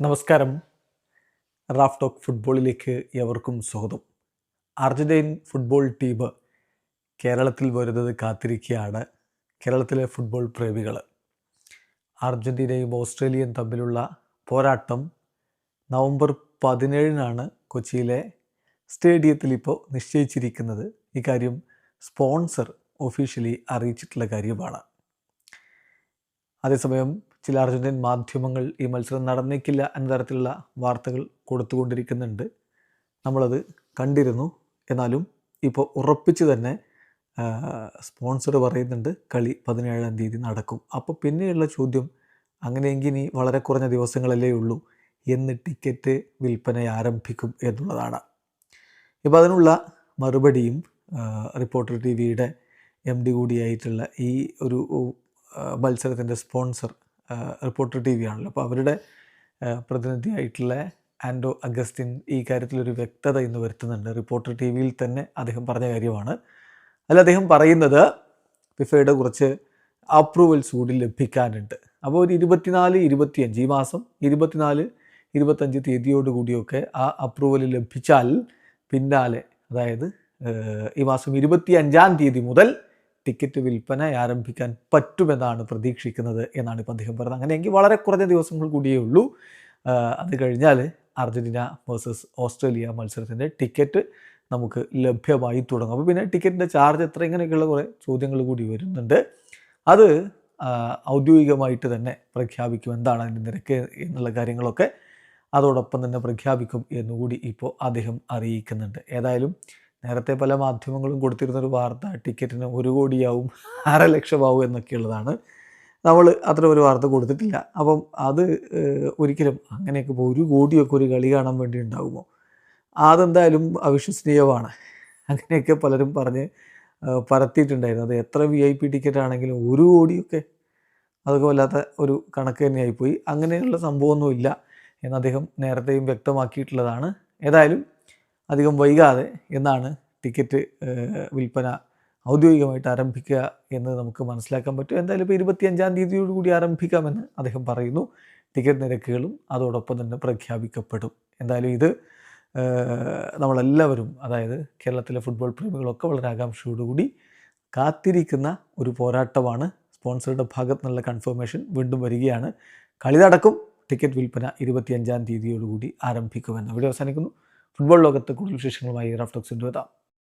നമസ്കാരം. Raf talk ഫുട്ബോളിലേക്ക് എവർക്കും സ്വാഗതം. അർജന്റീൻ ഫുട്ബോൾ ടീം കേരളത്തിൽ വരുന്നത് കാത്തിരിക്കുകയാണ്. കേരളത്തിലെ ഫുട്ബോൾ പ്രേമികൾ അർജന്റീനയും ഓസ്ട്രേലിയയും തമ്മിലുള്ള പോരാട്ടം നവംബർ പതിനേഴിനാണ് കൊച്ചിയിലെ സ്റ്റേഡിയത്തിൽ ഇപ്പോൾ നിശ്ചയിച്ചിരിക്കുന്നത്. ഇക്കാര്യം സ്പോൺസർ ഒഫീഷ്യലി അറിയിച്ചിട്ടുള്ള കാര്യമാണ്. അതേസമയം ചില അർജന്റീൻ മാധ്യമങ്ങൾ ഈ മത്സരം നടന്നേക്കില്ല എന്ന തരത്തിലുള്ള വാർത്തകൾ കൊടുത്തുകൊണ്ടിരിക്കുന്നുണ്ട്. നമ്മളത് കണ്ടിരുന്നു. എന്നാലും ഇപ്പോൾ ഉറപ്പിച്ച് തന്നെ സ്പോൺസർ പറയുന്നുണ്ട് കളി പതിനേഴാം തീയതി നടക്കും. അപ്പോൾ പിന്നെയുള്ള ചോദ്യം അങ്ങനെയെങ്കിൽ ഇനി വളരെ കുറഞ്ഞ ദിവസങ്ങളല്ലേ ഉള്ളൂ എന്ന് ടിക്കറ്റ് വിൽപ്പന ആരംഭിക്കും എന്നുള്ളതാണ്. ഇപ്പോൾ അതിനുള്ള മറുപടിയും റിപ്പോർട്ടർ ടി വിയുടെ എം ഡി കൂടിയായിട്ടുള്ള ഈ ഒരു മത്സരത്തിന്റെ സ്പോൺസർ റിപ്പോർട്ടർ ടി വി ആണല്ലോ. അപ്പോൾ അവരുടെ പ്രതിനിധിയായിട്ടുള്ള ആൻഡോ അഗസ്റ്റിൻ ഈ കാര്യത്തിലൊരു വ്യക്തത ഇന്ന് വരുത്തുന്നുണ്ട്. റിപ്പോർട്ടർ ടി വിയിൽ തന്നെ അദ്ദേഹം പറഞ്ഞ കാര്യമാണ്. അല്ല അദ്ദേഹം പറയുന്നത് ഫിഫയുടെ കുറച്ച് അപ്രൂവൽസ് കൂടി ലഭിക്കാനുണ്ട്. അപ്പോൾ ഒരു ഇരുപത്തിനാല് ഇരുപത്തിയഞ്ച് ഈ മാസം ഇരുപത്തിനാല് ഇരുപത്തഞ്ച് തീയതിയോടുകൂടിയൊക്കെ ആ അപ്രൂവൽ ലഭിച്ചാൽ പിന്നാലെ അതായത് ഈ മാസം ഇരുപത്തി അഞ്ചാം തീയതി മുതൽ ടിക്കറ്റ് വിൽപ്പന ആരംഭിക്കാൻ പറ്റുമെന്നാണ് പ്രതീക്ഷിക്കുന്നത് എന്നാണ് ഇപ്പം അദ്ദേഹം പറഞ്ഞത്. അങ്ങനെയെങ്കിൽ വളരെ കുറഞ്ഞ ദിവസങ്ങൾ കൂടിയേ ഉള്ളൂ. അത് കഴിഞ്ഞാൽ അർജന്റീന വേഴ്സസ് ഓസ്ട്രേലിയ മത്സരത്തിന്റെ ടിക്കറ്റ് നമുക്ക് ലഭ്യമായി തുടങ്ങും. അപ്പോൾ പിന്നെ ടിക്കറ്റിന്റെ ചാർജ് എത്ര ഇങ്ങനെയൊക്കെയുള്ള കുറേ ചോദ്യങ്ങൾ കൂടി വരുന്നുണ്ട്. അത് ഔദ്യോഗികമായിട്ട് തന്നെ പ്രഖ്യാപിക്കും എന്താണ് അതിന്റെ നിരക്ക് എന്നുള്ള കാര്യങ്ങളൊക്കെ. അതോടൊപ്പം തന്നെ പ്രഖ്യാപിക്കും എന്നുകൂടി ഇപ്പോൾ അദ്ദേഹം അറിയിക്കുന്നുണ്ട്. ഏതായാലും നേരത്തെ പല മാധ്യമങ്ങളും കൊടുത്തിരുന്നൊരു വാർത്ത ടിക്കറ്റിന് ഒരു കോടിയാവും അര ലക്ഷമാവും എന്നൊക്കെയുള്ളതാണ്. നമ്മൾ അത്ര ഒരു വാർത്ത കൊടുത്തിട്ടില്ല. അപ്പം അത് ഒരിക്കലും അങ്ങനെയൊക്കെ ഒരു കോടിയൊക്കെ ഒരു കളി കാണാൻ വേണ്ടി ഉണ്ടാകുമോ അതെന്തായാലും അവിശ്വസനീയമാണ്. അങ്ങനെയൊക്കെ പലരും പറഞ്ഞ് പരത്തിയിട്ടുണ്ടായിരുന്നു. അത് എത്ര വി ഐ പി ടിക്കറ്റ് ആണെങ്കിലും ഒരു കോടിയൊക്കെ അതൊക്കെ വല്ലാത്ത ഒരു കണക്ക് തന്നെയായിപ്പോയി. അങ്ങനെയുള്ള സംഭവമൊന്നുമില്ല എന്ന് അദ്ദേഹം നേരത്തെയും വ്യക്തമാക്കിയിട്ടുള്ളതാണ്. ഏതായാലും അധികം വൈകാതെ എന്നാണ് ടിക്കറ്റ് വിൽപ്പന ഔദ്യോഗികമായിട്ട് ആരംഭിക്കുക എന്ന് നമുക്ക് മനസ്സിലാക്കാൻ പറ്റും. എന്തായാലും ഇപ്പോൾ ഇരുപത്തിയഞ്ചാം തീയതിയോടുകൂടി ആരംഭിക്കാമെന്ന് അദ്ദേഹം പറയുന്നു. ടിക്കറ്റ് നിരക്കുകളും അതോടൊപ്പം തന്നെ പ്രഖ്യാപിക്കപ്പെടും. എന്തായാലും ഇത് നമ്മളെല്ലാവരും അതായത് കേരളത്തിലെ ഫുട്ബോൾ പ്രേമികളൊക്കെ വളരെ ആകാംക്ഷയോടുകൂടി കാത്തിരിക്കുന്ന ഒരു പോരാട്ടമാണ്. സ്പോൺസറുടെ ഭാഗത്ത് നിന്നുള്ള കൺഫർമേഷൻ വീണ്ടും വരികയാണ്. കളി നടക്കും ടിക്കറ്റ് വിൽപ്പന ഇരുപത്തിയഞ്ചാം തീയതിയോടുകൂടി ആരംഭിക്കുമെന്ന് ഇവിടെ അവസാനിക്കുന്നു. ഫുട്ബോൾ ലോകത്ത് കൂടുതൽ വിശേഷങ്ങളുമായി റാഫ്റ്റോക്സിന്റെ എത്താം